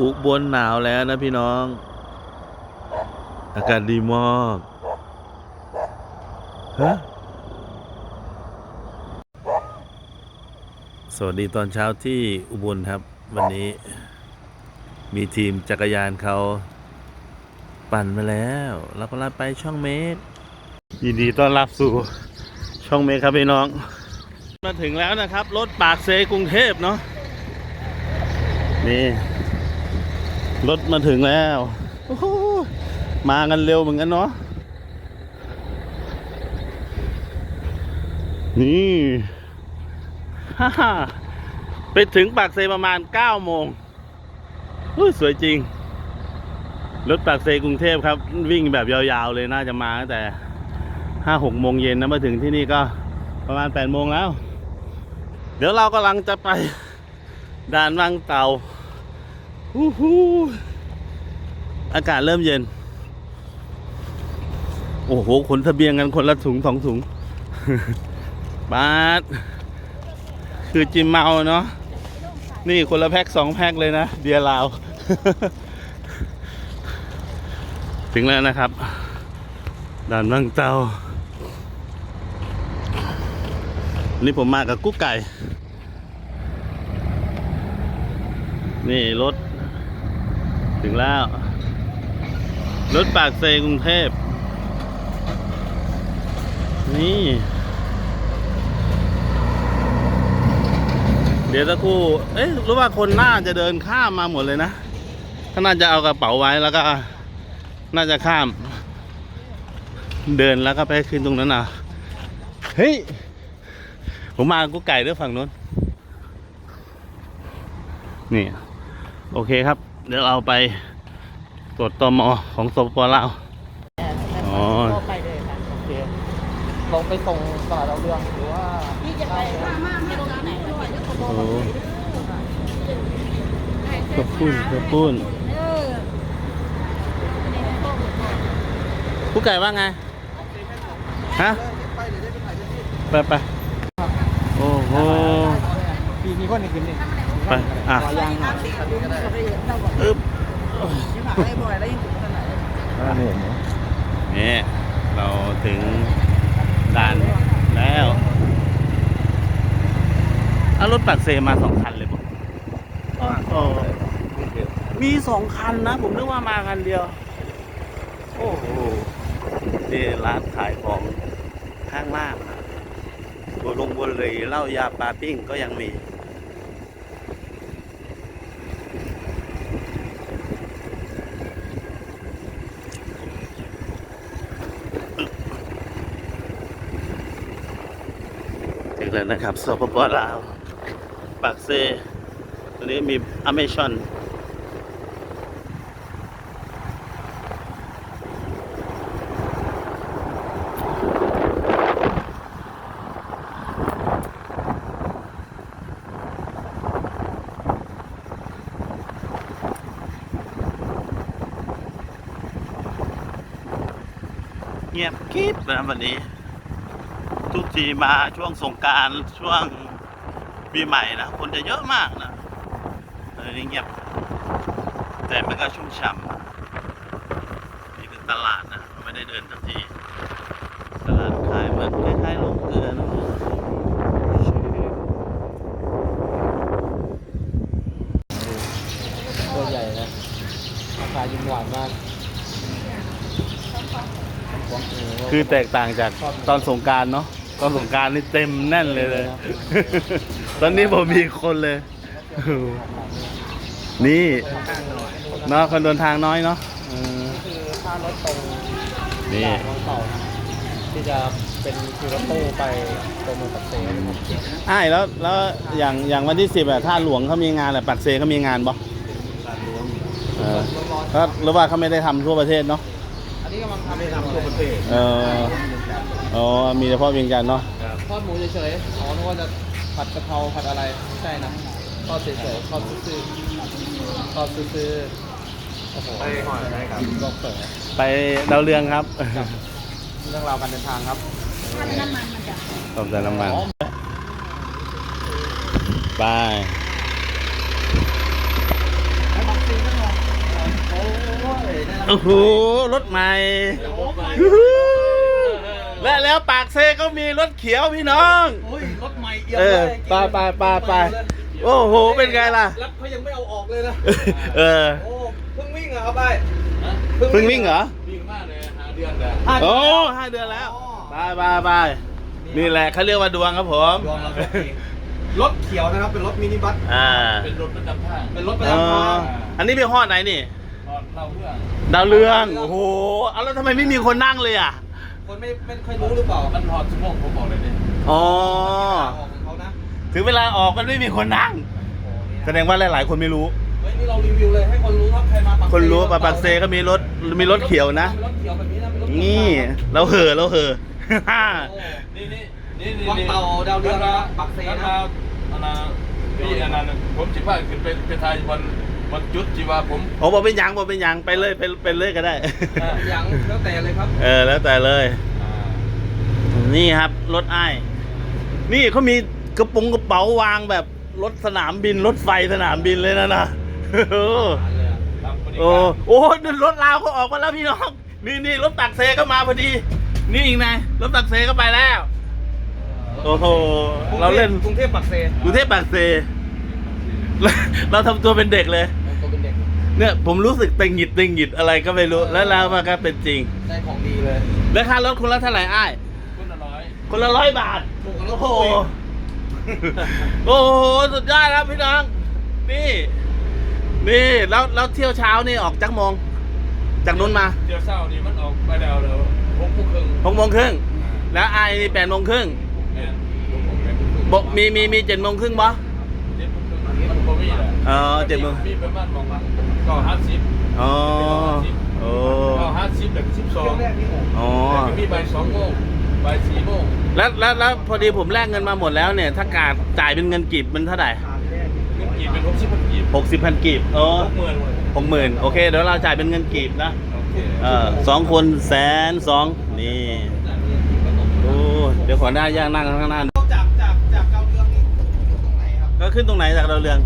อุบลหนาวแล้วนะพี่น้อง อากาศดีมากฮะสวัสดีตอนเช้าที่อุบลครับ วันนี้ มีทีมจักรยานเขาปั่นมาแล้วเรากำลังไปช่องเมกยินดีต้อนรับสู่ช่องเมกครับพี่น้อง มาถึงแล้วนะครับ รถปากเซกรุงเทพเนาะนี่ รถมาถึงแล้ว มากันเร็วเหมือนกันเนาะ นี่ฮ่าฮไปถึงปากเซประมาณ 9 โมงอุ้ยสวยจริง รถปากเซกรุงเทพครับ วิ่งแบบยาวๆเลยน่าจะมาตั้งแต่ห้าหกโมงเย็นนะมาถึงที่นี่ก็ประมาณแปดโมงแล้ว เดี๋ยวเรากำลังจะไปด่านวังเต่า ฮู้ฮู้อากาศเริ่มเย็น โอ้โห ขนทะเบียนกันคนละถุงสองถุงบาทคือจิมเมาเนาะ นี่คนละแพ็คสองแพ็คเลยนะ เดียร์ลาว ถึงแล้วนะครับ ด่านวังเตานี่ผมมากับกุ๊กไก่ นี่รถ ถึงแล้ว รถปากเซกรุงเทพ นี่ เดี๋ยวสักครู่ เอ๊ะรู้ว่าคนน่าจะเดินข้ามมาหมดเลยนะก็น่าจะเอากระเป๋าไว้แล้วก็ น่าจะข้าม เดินแล้วก็ไปขึ้นตรงนั้นอะ เฮ้ย ผมมากุ๊กไก่ด้วยฝั่งนู้น นี่ โอเคครับ เดี๋ยวเราไปตรวจตมอของสปปลาว อ๋อ ก็ไปเลยค่ะโอเคลงไปส่งตลาดดาวเรืองหรือว่าพี่จะไปมามามาตรงไหนไปเดี๋ยวผมบโอ้อกขอบคุณขอบคุณเออกุ๊กไก่ว่าไง ฮะ ไปไปโอ้โห ปีนี้คนในคืนนี้ ไปอะรอยางหน่อยอึ๊บได้บ่อยแล้วยังถึงขนาดไหนนี่เราถึงด่านแล้วเอารถปักเซมาสองคันเลยผมมีสองคันนะ ผมนึกว่ามาคันเดียว โอ้โหนี่ร้านขายของข้างล่างนะบัวลงบัวเลยเหล้ายาปลาปิ้งก็ยังมี แล้วนะครับสปปลาวปากเซตัวนี้มีอเมซอนเงียบกริบนะวันนี้ ทุกทีมาช่วงสงกรารช่วงปีใหม่นะคนจะเยอะมากนะเออนี่เงียบ แต่มันก็ชุ่มฉ่ำนี่คือตลาดนะ ไม่ได้เดินทักที ตลาดขายเหมือนคล้ายๆโรงเกลือนะตัวใหญ่นะราคายิ้มหวานมากคือแตกต่างจากตอนสงกรารเนาะ ตอนสงกรารนี่เต็มแน่นเลยเลย ตอนนี้ผมมีคนเลย นี่เนาะคนเดินทางน้อยเนาะเออคือถ้ารถตรงนี่ด่านวังเต่านะที่จะเป็นคือรถตู้ไปตัวเมืองปักเซนะครับอ้ายแล้วแล้วอย่างอย่างวันที่สิบอะท่าหลวงเขามีงานแหละปักเซเขามีงานปะเออก็หรือว่าเขาไม่ได้ทำทั่วประเทศเนาะอั นนี้กำลังทำให้ทำตัวประเทศเอออ๋อมีเฉพาะเวียงจันทน์เนาะทอดหมูเฉยๆอ๋อนึกว่าจะผัดกะเพราผัดอะไรไม่ใช่นะทอดเฉยๆทอดซื่อๆทอดซื่อๆโอ้โหไปหอยได้ครับบอกเปิดไปดาวเรืองครับเรื่องราวการเดินทางครับถ้าน้ำมันมันจะตบแต่น้ำมันไป แล้วบางซีก็ โอ้โห รถใหม่ และแล้วปากเซก็มีรถเขียวพี่น้องโอ้ยรถใหม่เอี่ยมเออเลยไปไปไปไปโอ้โห เป็นไงล่ะรับเขายังไม่เอาออกเลยนะเออ โอ้เพิ่งวิ่งเหรอครับไปเพิ่งวิ่งเหรอ วิ่งมากเลยหาเดือนแล้วห้าเดืโอ้อนห้าเดือนแล้วไปไปไปนี่แหละเขาเรียกว่าดวงครับผม ดวงเราโชคดีรถเขียวนะครับเป็นรถมินิบัสอ่าเป็นรถประจำทางเป็นรถประอ๋อจำทางอันนี้เป็นห้อไหนนี่ตอน เล่าเรื่องดาวเรือง โอ้โหเอาแล้วทำไมไม่มีคนนั่งเลยอะ คนไม่ไม่ค่อยรู้หรือเปล่ามันหอดชั่วโมงผมบอกเลยเนี่ยอ๋อ ออกของเขานะถึงเวลาออกมันไม่มีคนนั่ง โอ้เนี่ยแสดงว่าหลาย ๆ คนไม่รู้ เฮ้ยนี่เรารีวิวเลยให้คนรู้ครับใครมาปักคนรู้ปาปักเซก็มีรถ มีรถเขียวนะเป็นรถเขียวแบบนี้นะเป็นรถนี่ เราเห่อเราเห่อ โอ้ นี่นี่นี่นี่วังเต่าดาวเรืองนะปักเซนะ นะอันนั้นพี่อันนั้นผมจิว่าขึ้นไปไปทายวัน วันจุดจีว่าผมผมบอกเป็นหยังบอกเป็นหยังไปเลยไปไปเลยก็ได้ยังแล้วแต่เลยครับเออแล้วแต่เลยนี่ครับรถไอ้ายนี่เขามีกระโปรงกระเป๋าวางแบบรถสนามบินรถไฟสนามบินเลยนะนะเออรับปฏิโอ้การโอ้รถลาวเขาออกมาแล้วพี่น้องนี่นี่รถตักเซก็มาพอดี นี่อีกไงรถตักเซก็ไปแล้ว โอ้โหเราเล่นกรุงเทพปักเซกรุงเทพปากเซ เราเราทำตัวเป็นเด็กเลยตัว เป็นเด็กเนี่ยผมรู้สึกตึงหงิดตึงหงิดอะไรก็ไม่รู้ แล้วแล้วมันก็เป็นจริง ได้ของดีเลยแล้วค่ารถคุณละเท่าไหร่อ้ายคุณละร้อย คนละร้อยบาท ถูกกับรโอ้ถโหโอ้โอ้โห สุดยอดครับพี่น้อง นี่ นี่แล้วแล้วเที่ยวเช้านี่ออกจากโมง จากนู้นมาเดี๋ยวเศร้านี่มันออกไปแล้วแล้วหกโมงครึ่งหกโมงครึ่ง แล้วไอ้นี่แปดโมงครึ่งแม่นหกโมงแปดโมงครึ่งบอกมีมีมีเจ็ดโมงครึ่งปะเจ็ดโมงครึ่งมันบ่มีแหละอ๋อเจ็ดโมง มีประมาณมอง ก็ห้าสิบอ๋อโอ้ก็ห้าสิบแบบสิบสช่อวงงแรกนี่โอ้อ๋อแล้วก็มีใบสองโมงใบสี่โมงแล้วแล้วแล้วพอดีผมแลกเงินมาหมดแล้วเนี่ย ถ้ากาดจ่ายเป็นเงินกีบมันเท่าไหร่ทางแรกนี่เงินกีบเป็นหกสิบพันกีบหกสิบพันกีบอ๋อหกหมื่นเลยหกหมื่นโอเคเดี๋ยวเราจ่ายเป็นเงินกีบนะโอเคเออสองคนแสนสองนี่โอ้เดี๋ยวขอหน้าย่างนั่งข้างหน้าจากจากจากดาวเรืองนี่อยู่ตรงไหนครับก็ขึ้นตรงไหนจากดาวเรือง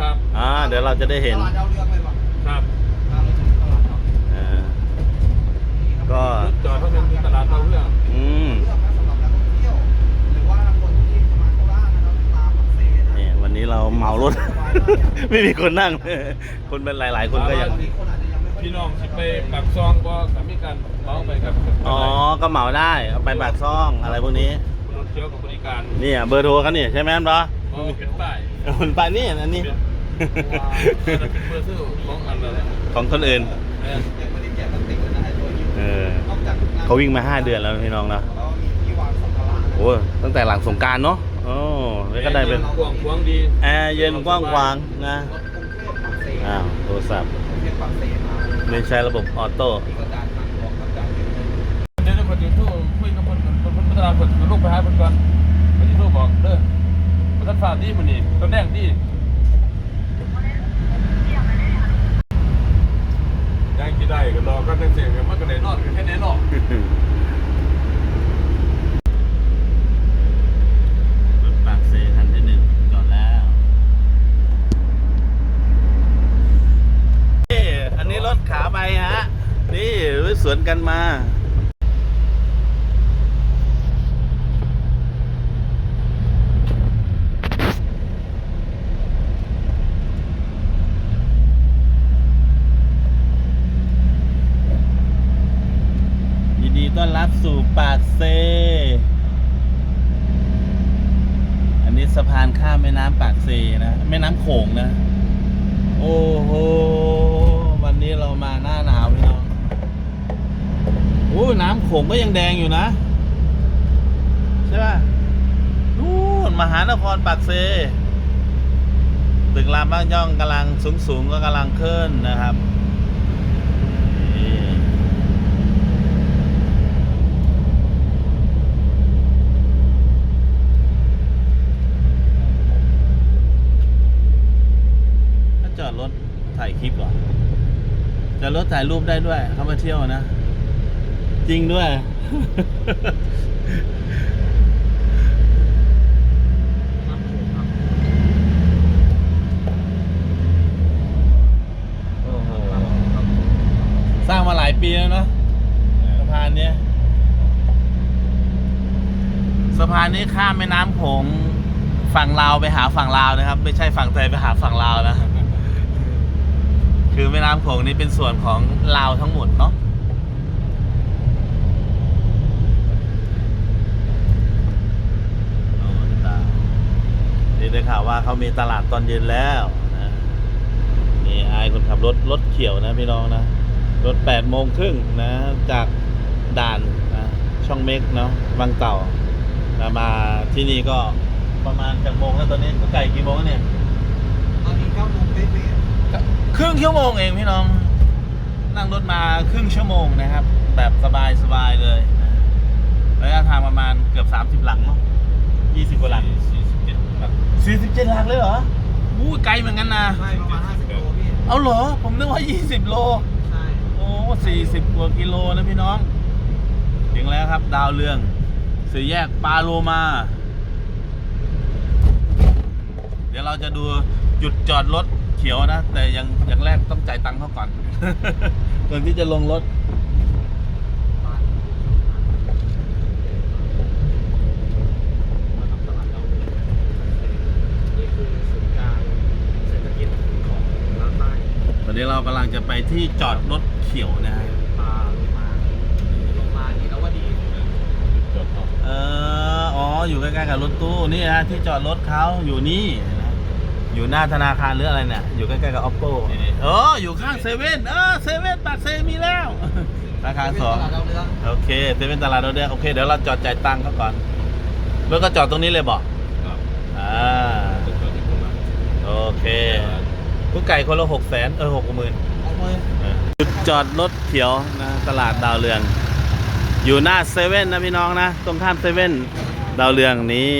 ครับ อ่าเดี๋ยวเราจะได้เห็นตลาดดาวเรืองเลยเปล่าครับตามไปถึงตลาดดาวเรืองอ่าก็รถจอดเท่านั้นคือตลาดเราเรื่องอืมเลือกนะสำหรับนักท่องเที่ยวหรือว่าคนที่จะมาโคราชนะครับมาปักเซนะเนี่ยวันนี้เราเหมารถ ไม่มีคนนั่ง คนเป็นหลาย ๆ คนก็ยังบางทีคนอาจจะยังไม่ค่อยพี่น้องสิไปปากซองก็ก็มีการเมาไปกับอ๋อ ก็เหมาได้เอาไปปากซ่องอะไรพวกนี้ รถเที่ยวกับบริการเนี่ยเบอร์โทรเขาเนี่ยใช่ไหมครับเนาะก็เป็นป้าย คนไปนี่อันนี้ เป็น ของคนอื่น เออเขาวิ่งมาห้าเดือนแล้วพี่น้องเนาะโอ้ตั้งแต่หลังสงกรารเนาะโอ้แล้วก็ได้เป็นแอร์เย็นกว้างขวางนะอ้าวโทรศัพท์เทพปักเซมาไม่ใช้ระบบออโต้ที่รทางบอกเดี๋ยวคนอยู่ทู่คุยกับคนคนพัฒนาคนลูกไปหาคนก่อนคนอยู่ทู่บอกเด้อคนท่านฝากดีมันนี่ต้นแดงดี ยังกี่ได้ก็รอกันตั้งเสียงมันก็ได้นอนกันแค่แน่นอนรถปากเซคันที่หนึ่งจอดแล้วนี่อันนี้รถขาไปฮะ นี่สวนกันมา ยินดีต้อนรับสู่ปากเซ อันนี้สะพานข้ามแม่น้ำปากเซนะแม่น้ำโขงนะ โอ้โหวันนี้เรามาหน้าหนาวพี่น้องโอ้น้ำโขงก็ยังแดงอยู่นะใช่ป่ะนู่นมหานครปากเซตึกรามบ้านย่องกำลังสูงสูงๆก็กำลังขึ้นนะครับนี่ ถ้าจอดรถถ่ายคลิปเหรอ จอดรถถ่ายรูปได้ด้วยเขามาเที่ยวนะ จริงด้วย โอ้โหลายปีแล้วเนาะสะพานเนี้ยสะพานนี้ข้ามแม่น้ำโขงฝั่งลาวไปหาฝั่งลาวนะครับ ไม่ใช่ฝั่งไทยไปหาฝั่งลาวนะ คือแม่น้ำโขงนี้เป็นส่วนของลาวทั้งหมดเนาะนี่ได้ข่าวว่าเขามีตลาดตอนเย็นแล้วนะนี่ไอคนขับรถรถเขียวนะพี่น้องนะ รถแปดโมงครึ่งนะ จากด่านนะช่องเม็กเนาะบางเก่านะมาที่นี่ก็ประมาณจากโมงแล้วตอนนี้ก็ไก่กี่โมงเนี่ย ตอนนี้เก้าโมงเป๊ะ ครึ่งชั่วโมงเองพี่น้อง นั่งรถมาครึ่งชั่วโมงนะครับ แบบสบายสบายๆเลยนะระยะทางประมาณเกือบ 30 หลังเนาะ20กว่าหลังสี่สิบเจ็ดหลัก47หลังเลยเหรออู้ไกลเหมือนกันนะใช่ประมาณ50โลพี่เอาเหรอ ผมนึกว่า 20 โล ใช่โอ้40กว่ากิโลนะพี่น้อง ถึงแล้วครับ ดาวเรืองสี่แยกปาโลมา เดี๋ยวเราจะดูจุดจอดรถ เขียวนะ แต่ยังอย่างแรกต้องจ่ายตังค์เขาก่อน ก่อนที่จะลงรถบ้านมาทำตลาดเรานี่คือศูนย์กลางเศรษฐกิจของลาวใต้ตอนนี้เรากำลังจะไปที่จอดรถเขียวนะฮะปลาลงมาลงมานี่แล้วว่าดีจอดเอาเอออ๋อ อยู่ใกล้ๆกับรถตู้นี่ฮะที่จอดรถเขาอยู่นี่นะ อยู่หน้าธนาคารหรืออะไรเนี่ย อยู่ใกล้ๆกับ oppo เอออยู่ข้างเซเว่นเออเซเว่นปากเซมีแล้วราคาสองตลาดดาวเรืองโอเคเซเว่นตลาดเราเดียวโอเค เดี๋ยวเราจอดจ่ายตังค์เขาก่อนแล้วก็จอดตรงนี้เลยบอกครับอ่าจะจอดที่ตรงนั้นโอเคผู้ไก่คนละหกแสนเออหกหมื่นเอามือจุดจอดรถเขียวนะตลาดดาวเรือง อยู่หน้าเซเว่นนะพี่น้องนะ ตรงข้ามเซเว่นดาวเรืองนี่